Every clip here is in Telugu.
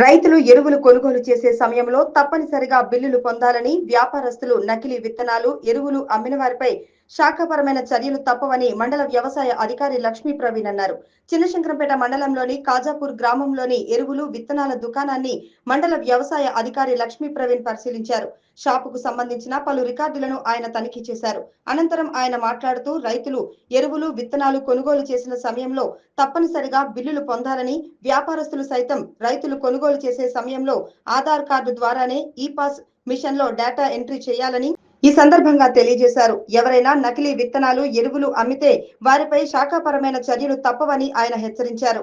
రైతులు ఎరువులు కొనుగోలు చేసే సమయంలో తప్పనిసరిగా బిల్లులు పొందాలని వ్యాపారస్తులు నకిలీ విత్తనాలు ఎరువులు అమ్మిన వారిపై శాఖపరమైన చర్యలు తప్పవని మండల వ్యవసాయ అధికారి లక్ష్మీ ప్రవీణ్ అన్నారు. చిన్నశంకరంపేట మండలంలోని కాజాపూర్ గ్రామంలోని ఎరువులు విత్తనాల దుకాణాన్ని మండల వ్యవసాయ అధికారి లక్ష్మీ ప్రవీణ్ పరిశీలించారు. షాపుకు సంబంధించిన పలు రికార్డులను ఆయన తనిఖీ చేశారు. అనంతరం ఆయన మాట్లాడుతూ రైతులు ఎరువులు విత్తనాలు కొనుగోలు చేసిన సమయంలో తప్పనిసరిగా బిల్లులు పొందాలని వ్యాపారస్తులు సైతం రైతులు కొనుగోలు చేసే సమయంలో ఆధార్ కార్డు ద్వారానే ఈ పాస్ మిషన్లో డేటా ఎంట్రీ చేయాలని ఈ సందర్భంగా తెలియజేశారు. ఎవరైనా నకిలీ విత్తనాలు ఎరువులు అమ్మితే వారిపై శాఖాపరమైన చర్యలు తప్పవని ఆయన హెచ్చరించారు.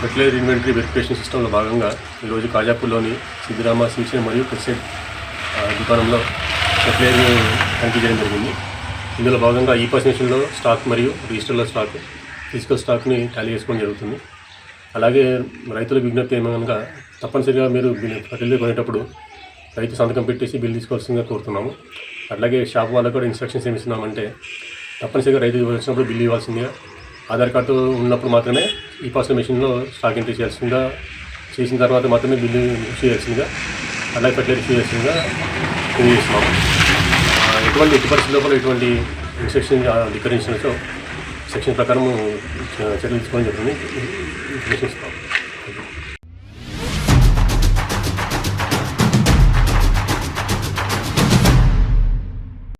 ఫర్టిలైజర్ ఇన్వెంటరీ వెరిఫికేషన్ సిస్టంలో భాగంగా ఈరోజు కాజాపూర్లోని సిద్ధిరామ సిన్సియర్ మరియు పెస్టిసైడ్ దుకాణంలో ఫర్టిలైజర్ తనిఖీ చేయడం జరిగింది. ఇందులో భాగంగా ఈ పర్సనేషన్లో స్టాక్ మరియు రిజిస్టర్లో స్టాక్ ఫిజికల్ స్టాక్ని టాలీ చేసుకోవడం జరుగుతుంది. అలాగే రైతుల విజ్ఞప్తి ఏమనగా తప్పనిసరిగా మీరు ఫర్టిలైజర్ కొనేటప్పుడు రైతు సంతకం పెట్టేసి బిల్ తీసుకోవాల్సిందిగా కోరుతున్నాము. అట్లాగే షాప్ వాళ్ళకు కూడా ఇన్స్ట్రక్షన్స్ ఏమి ఇస్తున్నామంటే తప్పనిసరిగా రైతు వచ్చినప్పుడు బిల్లు ఇవ్వాల్సిందిగా ఆధార్ కార్డు ఉన్నప్పుడు మాత్రమే ఈ పాస్ల మిషన్లో స్టాక్ ఎంట్రీ చేయాల్సిందిగా చేసిన తర్వాత మాత్రమే బిల్లు ఇష్యూ చేయాల్సిందిగా అలాగే ఫెర్టిలైజర్ ఇష్యూ చేయాల్సిందిగా తెలియజేస్తున్నాము ఎటువంటి ఎట్టి పరిస్థితుల్లో కూడా ఎటువంటి ఇన్స్ట్రక్షన్ ధిక్కరించినచో సెక్షన్ ప్రకారం చర్యలు తీసుకోవాలని జరుగుతుంది ఇన్స్ట్రక్షన్స్